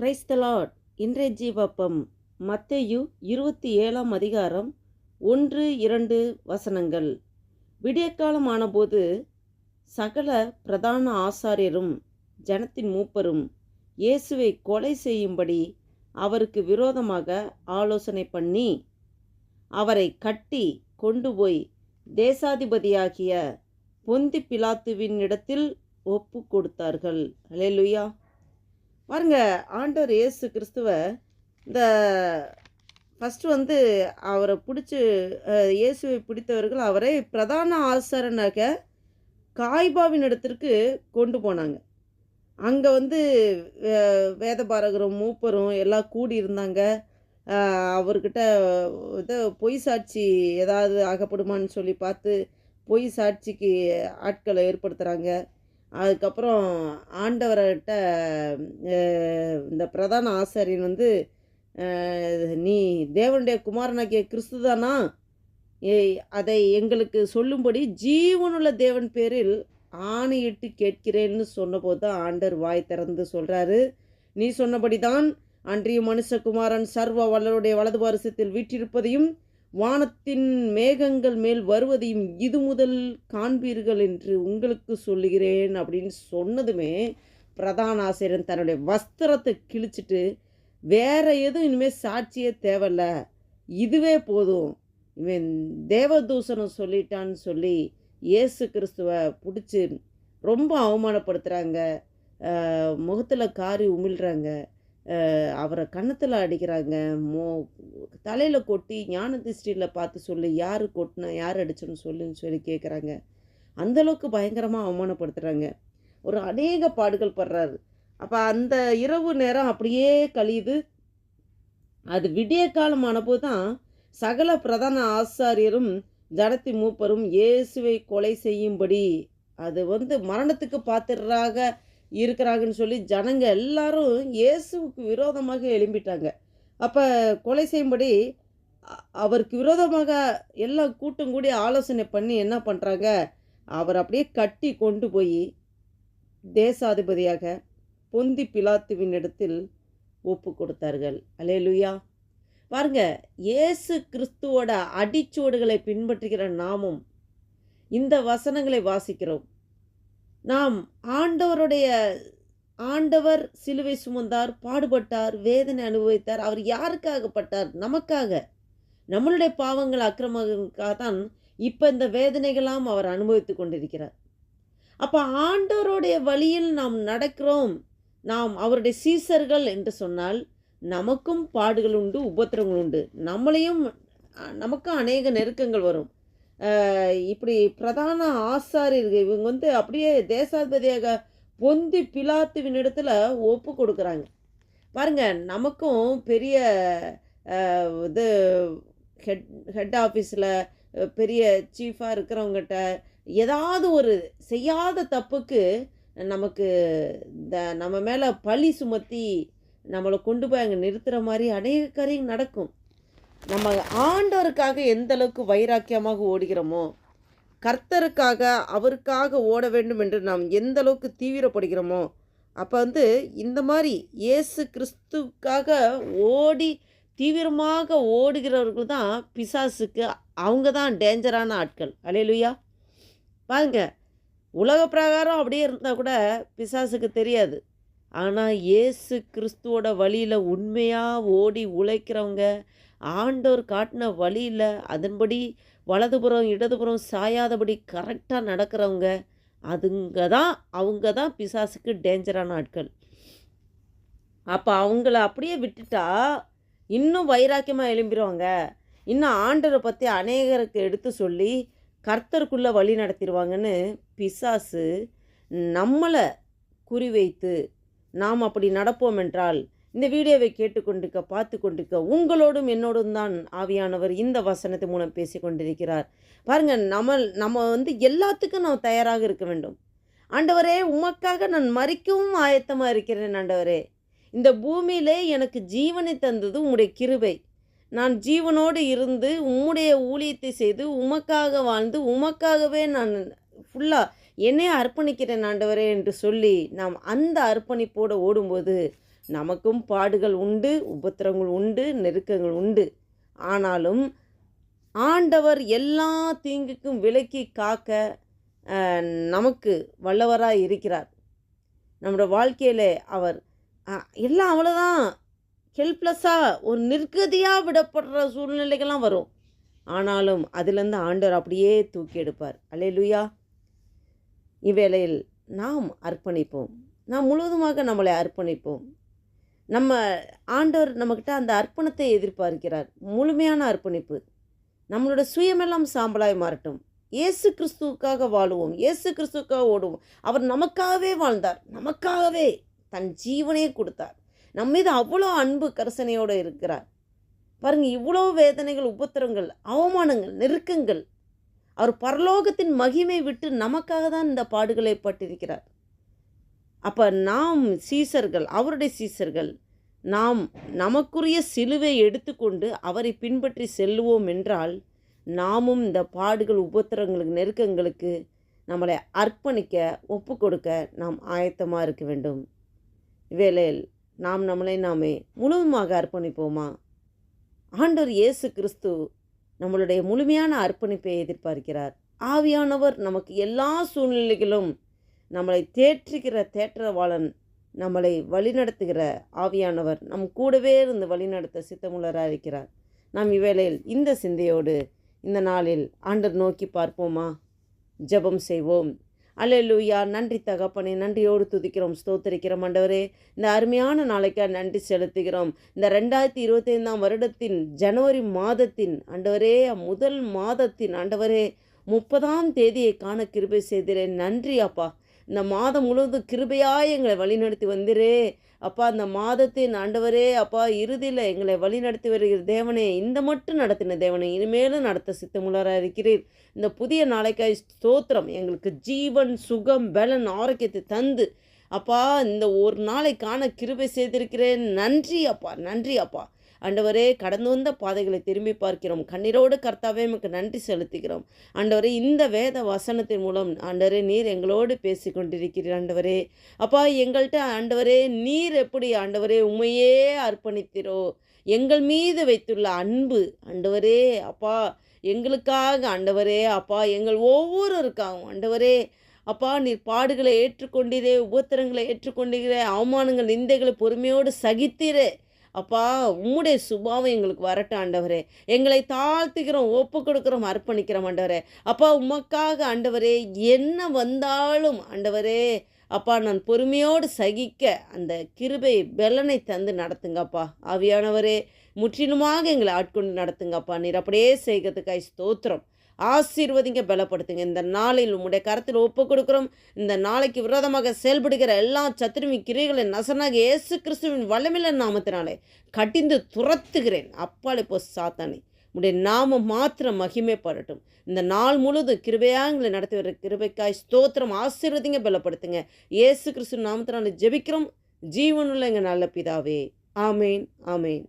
Price இன்றைய ஜீவப்பம் மத்தேயு இருபத்தி ஏழாம் அதிகாரம் ஒன்று இரண்டு வசனங்கள். விடியற்காலம் ஆனபோது சகல பிரதான ஆசாரியரும் ஜனத்தின் மூப்பரும் இயேசுவை கொலை செய்யும்படி அவருக்கு விரோதமாக ஆலோசனை பண்ணி அவரை கட்டி கொண்டு போய் தேசாதிபதியாகிய பொந்தி பிலாத்துவின் இடத்தில் ஒப்பு கொடுத்தார்கள். ஹalleluya பாருங்க ஆண்டவர் இயேசு கிறிஸ்துவ இந்த ஃபஸ்ட்டு வந்து அவரை பிடிச்சி இயேசுவை பிடித்தவர்கள் அவரை பிரதான ஆசாரனாக காய்பாவின் இடத்திற்கு கொண்டு போனாங்க. அங்கே வந்து வேதபாரகரும் மூப்பரும் எல்லாம் கூடி இருந்தாங்க. அவர்கிட்ட இதை பொய் சாட்சி ஏதாவது ஆகப்படுமான்னு சொல்லி பார்த்து பொய் சாட்சிக்கு ஆட்களை ஏற்படுத்துகிறாங்க அதுக்கப்புறம் ஆண்டவர்கிட்ட இந்த பிரதான ஆசாரியன் வந்து நீ தேவனுடைய குமாரனாகிய கிறிஸ்து தானா? ஏய், அதை எங்களுக்கு சொல்லும்படி ஜீவனுள்ள தேவன் பேரில் ஆணையிட்டு கேட்கிறேன்னு சொன்னபோது தான் ஆண்டர் வாய் திறந்து சொல்கிறாரு நீ சொன்னபடி தான் அன்றைய மனுஷகுமாரன் சர்வ வல்லருடைய வலது பாரசத்தில் வீற்றிருப்பதையும் வானத்தின் மேகங்கள் மேல் வருவதையும் இது முதல் காண்பீர்கள் என்று உங்களுக்கு சொல்லுகிறேன் அப்படின்னு சொன்னதுமே பிரதான ஆசிரியன் தன்னுடைய வஸ்திரத்தை கிழிச்சிட்டு வேற எதுவும் இனிமேல் சாட்சியே தேவையில்ல. இதுவே போதும். இவன் தேவதூசணம் சொல்லிட்டான்னு சொல்லி இயேசு கிறிஸ்துவை பிடிச்சி ரொம்ப அவமானப்படுத்துகிறாங்க முகத்தில் காரி உமிழ்கிறாங்க அவரை கன்னத்தில் அடிக்கிறாங்க. மோ தலையில் கொட்டி ஞான திருஷ்டியில் பார்த்து சொல்லி யார் கொட்டினா யார் அடிச்சோன்னு சொல்லுன்னு சொல்லி கேட்குறாங்க அந்தளவுக்கு பயங்கரமாக அவமானப்படுத்துகிறாங்க ஒரு அநேக பாடுகள் படுறாரு. அப்போ அந்த இரவு நேரம் அப்படியே கழியுது. அது விடிய காலம் ஆனபோது தான் சகல பிரதான ஆசாரியரும் ஜனத்தி மூப்பரும் இயேசுவை கொலை செய்யும்படி. அது வந்து மரணத்துக்கு பாத்திரராக இருக்கிறாங்கன்னு சொல்லி ஜனங்க எல்லாரும் இயேசுவுக்கு விரோதமாக எழும்பிட்டாங்க. அப்போ கொலை செய்யும்படி அவருக்கு விரோதமாக எல்லாம் கூட்டம் கூடி ஆலோசனை பண்ணி என்ன பண்ணுறாங்க அவர் அப்படியே கட்டி கொண்டு போய் தேசாதிபதியாக பொந்தி பிலாத்துவின் இடத்தில் ஒப்பு கொடுத்தார்கள். அலேலுயா பாருங்க இயேசு கிறிஸ்துவோட அடிச்சுவடுகளை பின்பற்றுகிற நாமும் இந்த வசனங்களை வாசிக்கிறோம். நாம் ஆண்டவருடைய ஆண்டவர் சிலுவை சுமந்தார் பாடுபட்டார் வேதனை அனுபவித்தார் அவர் யாருக்காகப்பட்டார் நமக்காக. நம்மளுடைய பாவங்கள் அக்கிரமங்களுக்காக தான் இப்போ இந்த வேதனைகளாம் அவர் அனுபவித்து கொண்டிருக்கிறார். அப்போ ஆண்டவருடைய வழியில் நாம் நடக்கிறோம். நாம் அவருடைய சீசர்கள் என்று சொன்னால் நமக்கும் பாடுகள் உண்டு உபத்திரங்கள் உண்டு. நம்மளையும் நமக்கும் அநேக நெருக்கங்கள் வரும். இப்படி பிரதான ஆசாரியர்கள் இவங்க வந்து அப்படியே தேசாதிபதியாக பொந்தி பிலாத்துவின் இடத்துல ஒப்பு கொடுக்குறாங்க. பாருங்க நமக்கும் பெரிய இது ஹெட் ஹெட் ஆஃபீஸில் பெரிய சீஃபாக இருக்கிறவங்ககிட்ட ஏதாவது ஒரு செய்யாத தப்புக்கு நமக்கு இந்த நம்ம மேலே பழி சுமத்தி நம்மளை கொண்டு போய் அங்கே நிறுத்துகிற மாதிரி அநேக காரியம் நடக்கும். நம்ம ஆண்டவருக்காக எந்த அளவுக்கு வைராக்கியமாக ஓடுகிறோமோ கர்த்தருக்காக அவருக்காக ஓட வேண்டும் என்று நாம் எந்த அளவுக்கு தீவிரப்படுகிறோமோ அப்போ வந்து இந்த மாதிரி இயேசு கிறிஸ்துக்காக ஓடி தீவிரமாக ஓடுகிறவர்கள் தான் பிசாசுக்கு அவங்க தான் டேஞ்சரான ஆட்கள். அலையலுயா பாருங்க உலக பிரகாரம் அப்படியே இருந்தால் கூட பிசாசுக்கு தெரியாது. ஆனால் இயேசு கிறிஸ்துவோட வழியில் உண்மையாக ஓடி உழைக்கிறவங்க ஆண்டவர் காட்டின வழியில் அதன்படி வலதுபுறம் இடதுபுறம் சாயாதபடி கரெக்டாக நடக்கிறவங்க அதுங்க தான் அவங்க தான் பிசாசுக்கு டேஞ்சரான ஆட்கள். அப்போ அவங்கள அப்படியே விட்டுட்டா இன்னும் வைராக்கியமாக எழும்பிடுவாங்க இன்னும் ஆண்டவரை பற்றி அநேகருக்கு எடுத்து சொல்லி கர்த்தருக்குள்ளே வழி நடத்திடுவாங்கன்னு பிசாசு நம்மளை குறிவைத்து நாம் அப்படி நடப்போம் என்றால் இந்த வீடியோவை கேட்டுக்கொண்டிருக்க பார்த்து கொண்டிருக்க உங்களோடும் என்னோடும் தான் ஆவியானவர் இந்த வசனத்தை மூலம் பேசி கொண்டிருக்கிறார். பாருங்க நம்ம நம்ம வந்து எல்லாத்துக்கும் நாம் தயாராக இருக்க வேண்டும். ஆண்டவரே உமக்காக நான் மறிக்கவும் ஆயத்தமாக இருக்கிறேன் ஆண்டவரே. இந்த பூமியிலே எனக்கு ஜீவனை தந்தது உம்முடைய கிருபை. நான் ஜீவனோடு இருந்து உம்முடைய ஊழியத்தை செய்து உமக்காக வாழ்ந்து உமக்காகவே நான் ஃபுல்லாக என்னையே அர்ப்பணிக்கிறேன் ஆண்டவரே என்று சொல்லி நாம் அந்த அர்ப்பணிப்போடு ஓடும்போது நமக்கும் பாடுகள் உண்டு உபத்திரங்கள் உண்டு நெருக்கங்கள் உண்டு. ஆனாலும் ஆண்டவர் எல்லா தீங்குக்கும் விலக்கி காக்க நமக்கு வல்லவராக இருக்கிறார். நம்மளோட வாழ்க்கையில் அவர் எல்லாம் அவ்வளோதான் ஹெல்ப்லெஸ்ஸாக ஒரு நிர்கதியாக விடப்படுற சூழ்நிலைகள்லாம் வரும். ஆனாலும் அதுலேருந்து ஆண்டவர் அப்படியே தூக்கி எடுப்பார். அல்லேலூயா. இவ்வேளையில் நாம் அர்ப்பணிப்போம். நாம் முழுவதுமாக நம்மளை அர்ப்பணிப்போம். நம்ம ஆண்டவர் நம்மக்கிட்ட அந்த அர்ப்பணத்தை எதிர்பார்க்கிறார். முழுமையான அர்ப்பணிப்பு. நம்மளோட சுயமெல்லாம் சாம்பலாய் மாறட்டும். இயேசு கிறிஸ்துவுக்காக வாழுவோம். இயேசு கிறிஸ்துவுக்காக ஓடுவோம். அவர் நமக்காகவே வாழ்ந்தார். நமக்காகவே தன் ஜீவனையே கொடுத்தார். நம்ம மீது அவ்வளோ அன்பு கரசனையோடு இருக்கிறார். பாருங்கள் இவ்வளோ வேதனைகள் உபத்திரங்கள் அவமானங்கள் நெருக்கங்கள் அவர் பரலோகத்தின் மகிமை விட்டு நமக்காக தான் இந்த பாடுகளை பட்டிருக்கிறார். அப்போ நாம் சீசர்கள் அவருடைய சீசர்கள் நாம் நமக்குரிய சிலுவை எடுத்துக்கொண்டு அவரை பின்பற்றி செல்லுவோம் என்றால் நாமும் இந்த பாடுகள் உபத்திரங்களுக்கு நெருக்கங்களுக்கு நம்மளை அர்ப்பணிக்க ஒப்பு கொடுக்க நாம் ஆயத்தமாக இருக்க வேண்டும். இவ்வேளையில் நாம் நம்மளை நாமே முழுவதுமாக அர்ப்பணிப்போமா? ஆண்டவர் இயேசு கிறிஸ்து நம்மளுடைய முழுமையான அர்ப்பணிப்பை எதிர்பார்க்கிறார். ஆவியானவர் நமக்கு எல்லா சூழ்நிலைகளும் நம்மளை தேற்றுகிற தேற்றவாளன் நம்மளை வழிநடத்துகிற ஆவியானவர் நம் கூடவே இருந்து வழிநடத்த சித்தமுள்ளராக இருக்கிறார். நாம் இவ்வேளையில் இந்த சிந்தையோடு இந்த நாளில் ஆண்டர் நோக்கி பார்ப்போமா? ஜெபம் செய்வோம். அல்லூயா நன்றி தகப்பனே நன்றியோடு துதிக்கிறோம் ஸ்தோத்தரிக்கிறோம். ஆண்டவரே இந்த அருமையான நாளைக்காக நன்றி செலுத்துகிறோம். இந்த ரெண்டாயிரத்தி இருபத்தைந்தாம் வருடத்தின் ஜனவரி மாதத்தின் ஆண்டவரே முதல் மாதத்தின் ஆண்டவரே முப்பதாம் தேதியை காண கிருபை செய்திறேன் நன்றி அப்பா. இந்த மாதம் முழுவதும் கிருபையாக எங்களை வழிநடத்தி வந்திரே. அப்பா இந்த மாதத்தின் ஆண்டவரே அப்பா இறுதியில் எங்களை வழி நடத்தி வருகிற தேவனே இந்த மட்டும் நடத்தின தேவனே இனிமேலும் நடத்த சித்தமுள்ளராக இருக்கிறீர். இந்த புதிய நாளைக்காய் ஸ்தோத்திரம் எங்களுக்கு ஜீவன் சுகம் பலன் ஆரோக்கியத்தை தந்து. அப்பா இந்த ஒரு நாளைக்கான கிருபை செய்திருக்கிறேன். நன்றி அப்பா நன்றி அப்பா. ஆண்டவரே கடந்து வந்த பாதைகளை திரும்பி பார்க்கிறோம். கண்ணீரோடு கர்த்தாவே எமக்கு நன்றி செலுத்துகிறோம். ஆண்டவரே இந்த வேத வசனத்தின் மூலம் ஆண்டவரே நீர் எங்களோடு பேசி கொண்டிருக்கிறீர் ஆண்டவரே. அப்பா எங்கள்கிட்ட ஆண்டவரே நீர் எப்படி ஆண்டவரே உண்மையே அர்ப்பணித்தீரோ? எங்கள் மீது வைத்துள்ள அன்பு ஆண்டவரே அப்பா எங்களுக்காக ஆண்டவரே அப்பா எங்கள் ஒவ்வொருவருக்காகவும் ஆண்டவரே. அப்பா நீர் பாடுகளை ஏற்றுக்கொண்டீரே உபத்திரங்களை ஏற்றுக்கொண்டீரே அவமானங்கள் நிந்தைகளை பொறுமையோடு சகித்தீரே. அப்பா உம்முடைய சுபாவம் எங்களுக்கு வரட்டும் ஆண்டவரே. எங்களை தாழ்த்துக்கிறோம் ஒப்பு கொடுக்குறோம் அர்ப்பணிக்கிறோம் ஆண்டவரே. அப்பா உமக்காக ஆண்டவரே என்ன வந்தாலும் ஆண்டவரே அப்பா நான் பொறுமையோடு சகிக்க அந்த கிருபை பெலனை தந்து நடத்துங்கப்பா ஆவியானவரே முற்றிலுமாக எங்களை ஆட்கொண்டு நடத்துங்கப்பா நீர் அப்படியே செய்கிறதுக்காய் ஸ்தோத்திரம். ஆசீர்வதிங்க பலப்படுத்துங்க. இந்த நாளில் உம்முடைய கரத்தில் ஒப்பு கொடுக்குறோம். இந்த நாளைக்கு விரோதமாக செயல்படுகிற எல்லா சத்துருமி கிரைகளை நசனாக இயேசு கிறிஸ்துவின் வல்லமில்ல நாமத்தினாலே கட்டிந்து துரத்துகிறேன். அப்பால் இப்போ சாத்தானே. உடைய நாமம் மாத்திரம் மகிமைப்படட்டும். இந்த நாள் முழுவதும் கிருபையாக எங்களை நடத்தி வர கிருபைக்காய் ஸ்தோத்திரம் ஆசீர்வதிங்க பலப்படுத்துங்க. இயேசு கிறிஸ்து நாமத்தினால ஜெபிக்கிறோம். ஜீவனுள்ள எங்கள் நல்ல பிதாவே. ஆமேன் ஆமேன்.